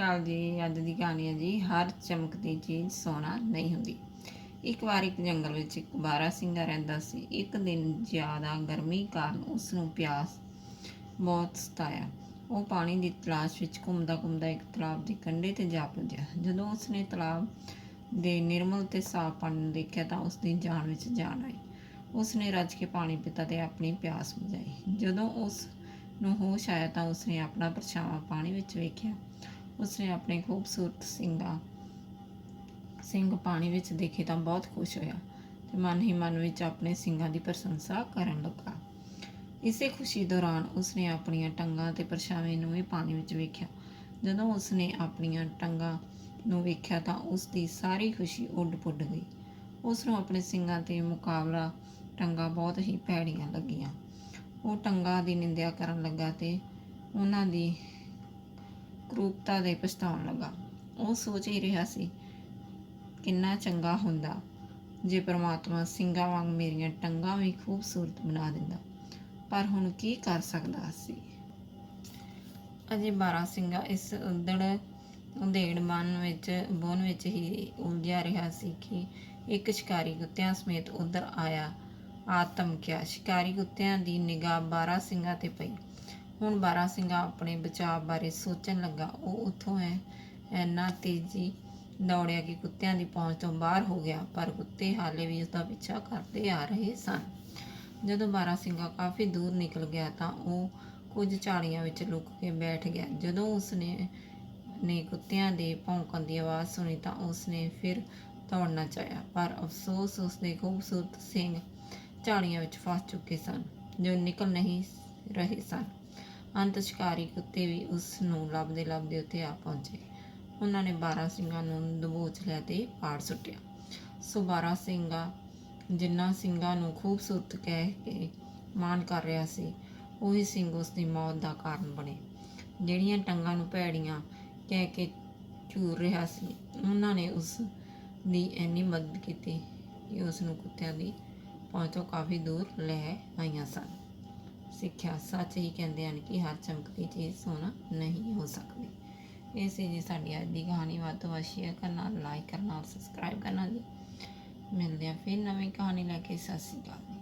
ਅਕਾਲ ਜੀ, ਅੱਜ ਦੀ ਕਹਾਣੀ ਹੈ ਜੀ, ਹਰ ਚਮਕਦੀ ਚੀਜ਼ ਸੋਨਾ ਨਹੀਂ ਹੁੰਦੀ। ਇੱਕ ਵਾਰ ਇੱਕ ਜੰਗਲ ਵਿੱਚ ਇੱਕ ਬਾਰਾ ਬਾਰਾਸਿੰਗਾ ਰਹਿੰਦਾ ਸੀ। ਇੱਕ ਦਿਨ ਜ਼ਿਆਦਾ ਗਰਮੀ ਕਾਰਨ ਉਸ ਨੂੰ ਪਿਆਸ ਬਹੁਤ ਸਤਾਇਆ। ਉਹ ਪਾਣੀ ਦੀ ਤਲਾਸ਼ ਵਿੱਚ ਘੁੰਮਦਾ ਘੁੰਮਦਾ ਇੱਕ ਤਲਾਬ ਦੇ ਕੰਢੇ ਤੇ ਜਾ ਪੁੱਜਿਆ। ਜਦੋਂ ਉਸਨੇ ਤਲਾਬ ਦੇ ਨਿਰਮਲ ਤੇ ਸਾਫ਼ ਪਾਣੀ ਨੂੰ ਦੇਖਿਆ ਤਾਂ ਉਸ ਦੀ ਜਾਨ ਵਿੱਚ ਜਾਨ ਆਈ। ਉਸਨੇ ਰੱਜ ਕੇ ਪਾਣੀ ਪੀਤਾ ਤੇ ਆਪਣੀ ਪਿਆਸ ਬੁਝਾਈ। ਜਦੋਂ ਉਸ ਨੂੰ ਹੋਸ਼ ਆਇਆ ਤਾਂ ਉਸਨੇ ਆਪਣਾ ਪਰਛਾਵਾਂ ਪਾਣੀ ਵਿੱਚ ਵੇਖਿਆ। ਉਸਨੇ ਆਪਣੇ ਖੂਬਸੂਰਤ ਸਿੰਘਾਂ ਸਿੰਘ ਪਾਣੀ ਵਿੱਚ ਦੇਖੇ ਤਾਂ ਬਹੁਤ ਖੁਸ਼ ਹੋਇਆ ਤੇ ਮਨ ਹੀ ਮਨ ਵਿੱਚ ਆਪਣੇ ਸਿੰਘਾਂ ਦੀ ਪ੍ਰਸ਼ੰਸਾ ਕਰਨ ਲੱਗਾ। ਇਸੇ ਖੁਸ਼ੀ ਦੌਰਾਨ ਉਸਨੇ ਆਪਣੀਆਂ ਟੰਗਾਂ ਤੇ ਪਰਛਾਵੇਂ ਨੂੰ ਵੀ ਪਾਣੀ ਵਿੱਚ ਵੇਖਿਆ। ਜਦੋਂ ਉਸਨੇ ਆਪਣੀਆਂ ਟੰਗਾਂ ਨੂੰ ਵੇਖਿਆ ਤਾਂ ਉਸ ਦੀ ਸਾਰੀ ਖੁਸ਼ੀ ਉੱਡ ਪੁੱਡ ਗਈ। ਉਸ ਨੂੰ ਆਪਣੇ ਸਿੰਘਾਂ ਤੇ ਮੁਕਾਬਲਾ ਟੰਗਾਂ ਬਹੁਤ ਹੀ ਭੈੜੀਆਂ ਲੱਗੀਆਂ। ਉਹ ਟੰਗਾਂ ਦੀ ਨਿੰਦਿਆ ਕਰਨ ਲੱਗਾ ਤੇ ਉਹਨਾਂ ਦੀ ਕਰੂਪਤਾ ਦੇ ਪਛਤਾਉਣ ਲੱਗਾ। ਉਹ ਸੋਚ ਹੀ ਰਿਹਾ ਸੀ, ਕਿੰਨਾ ਚੰਗਾ ਹੁੰਦਾ ਜੇ ਪ੍ਰਮਾਤਮਾ ਸਿੰਘਾਂ ਵਾਂਗ ਮੇਰੀਆਂ ਟੰਗਾਂ ਵੀ ਖੂਬਸੂਰਤ ਬਣਾ ਦਿੰਦਾ। ਪਰ ਹੁਣ ਕੀ ਕਰ ਸਕਦਾ ਸੀ? ਅਜੇ ਬਾਰਾ ਸਿੰਘਾ ਇਸ ਉਦੜ ਉਧੇੜ ਮਨ ਵਿੱਚ, ਬੋਨ ਵਿੱਚ ਹੀ ਉਲਝਿਆ ਰਿਹਾ ਸੀ ਕਿ ਇੱਕ ਸ਼ਿਕਾਰੀ ਕੁੱਤਿਆਂ ਸਮੇਤ ਉਧਰ ਆਇਆ ਆਤਮ ਕਿਆ ਸ਼ਿਕਾਰੀ ਕੁੱਤਿਆਂ ਦੀ ਨਿਗਾਹ ਬਾਰਾ ਸਿੰਘਾਂ ਤੇ ਪਈ। ਹੁਣ ਬਾਰਾ ਸਿੰਘਾਂ ਆਪਣੇ ਬਚਾਅ ਬਾਰੇ ਸੋਚਣ ਲੱਗਾ। ਉਹ ਉੱਥੋਂ ਐ ਇੰਨਾ ਤੇਜ਼ੀ ਦੌੜਿਆ ਕਿ ਕੁੱਤਿਆਂ ਦੀ ਪਹੁੰਚ ਤੋਂ ਬਾਹਰ ਹੋ ਗਿਆ, ਪਰ ਕੁੱਤੇ ਹਾਲੇ ਵੀ ਉਸ ਦਾ ਪਿੱਛਾ ਕਰਦੇ ਆ ਰਹੇ ਸਨ। ਜਦੋਂ ਬਾਰਾ ਸਿੰਘਾ ਕਾਫੀ ਦੂਰ ਨਿਕਲ ਗਿਆ ਤਾਂ ਉਹ ਕੁਝ ਝਾੜੀਆਂ ਵਿੱਚ ਲੁਕ ਕੇ ਬੈਠ ਗਿਆ। ਜਦੋਂ ਉਸਨੇ, ਨੇ ਕੁੱਤਿਆਂ ਦੇ ਭੌਂਕਣ ਦੀ ਆਵਾਜ਼ ਸੁਣੀ ਤਾਂ ਉਸਨੇ ਫਿਰ ਦੌੜਨਾ ਚਾਹਿਆ, ਪਰ ਅਫਸੋਸ ਉਸਦੇ ਖੂਬਸੂਰਤ ਸਿੰਘ ਝਾੜੀਆਂ ਵਿੱਚ ਫਸ ਚੁੱਕੇ ਸਨ, ਜੋ ਨਿਕਲ ਨਹੀਂ ਰਹੇ ਸਨ। ਅੰਤ ਸ਼ਿਕਾਰੀ ਕੁੱਤੇ ਵੀ ਉਸ ਨੂੰ ਲੱਭਦੇ ਲੱਭਦੇ ਉੱਤੇ ਆ ਪਹੁੰਚੇ। ਉਹਨਾਂ ਨੇ 12 ਸਿੰਘਾਂ ਨੂੰ ਦਬੋਚ ਲਿਆ ਤੇ ਪਾੜ ਸੁੱਟਿਆ। ਸੋ 12 ਸਿੰਘਾਂ ਜਿਨ੍ਹਾਂ ਸਿੰਘਾਂ ਨੂੰ ਖੂਬਸੂਰਤ ਕਹਿ ਕੇ ਮਾਣ ਕਰ ਰਿਹਾ ਸੀ, ਉਹੀ ਸਿੰਘ ਉਸ ਦੀ ਮੌਤ ਦਾ ਕਾਰਨ ਬਣੇ। ਜਿਹੜੀਆਂ ਟੰਗਾਂ ਨੂੰ ਭੈੜੀਆਂ ਕਹਿ ਕੇ ਝੂਰ ਰਿਹਾ ਸੀ, ਉਹਨਾਂ ਨੇ ਉਸ ਦੀ ਇੰਨੀ ਮਦਦ ਕੀਤੀ ਕਿ ਉਸ ਨੂੰ ਕੁੱਤਿਆਂ ਦੀ ਪਹੁੰਚ ਕਾਫੀ ਦੂਰ ਲੈ ਆਈਆਂ ਸਨ। ਸਿੱਖਿਆ ਸੱਚ ਹੀ ਕਹਿੰਦੇ ਹਨ ਕਿ ਹਰ ਚਮਕਦੀ ਚੀਜ਼ ਸੋਨਾ ਨਹੀਂ ਹੋ ਸਕਦੀ। ਇਹ ਸੀ ਜੀ ਸਾਡੀ ਅੱਜ ਦੀ ਕਹਾਣੀ। ਵੱਧ ਤੋਂ ਵੱਧ ਸ਼ੇਅਰ ਕਰਨਾ ਲਾਈਕ ਕਰਨਾ ਸਬਸਕ੍ਰਾਈਬ ਕਰਨਾ ਜੀ। ਮਿਲਦੇ ਹਾਂ ਫਿਰ ਨਵੀਂ ਕਹਾਣੀ ਲੈ ਕੇ। ਸਤਿ ਸ਼੍ਰੀ ਅਕਾਲ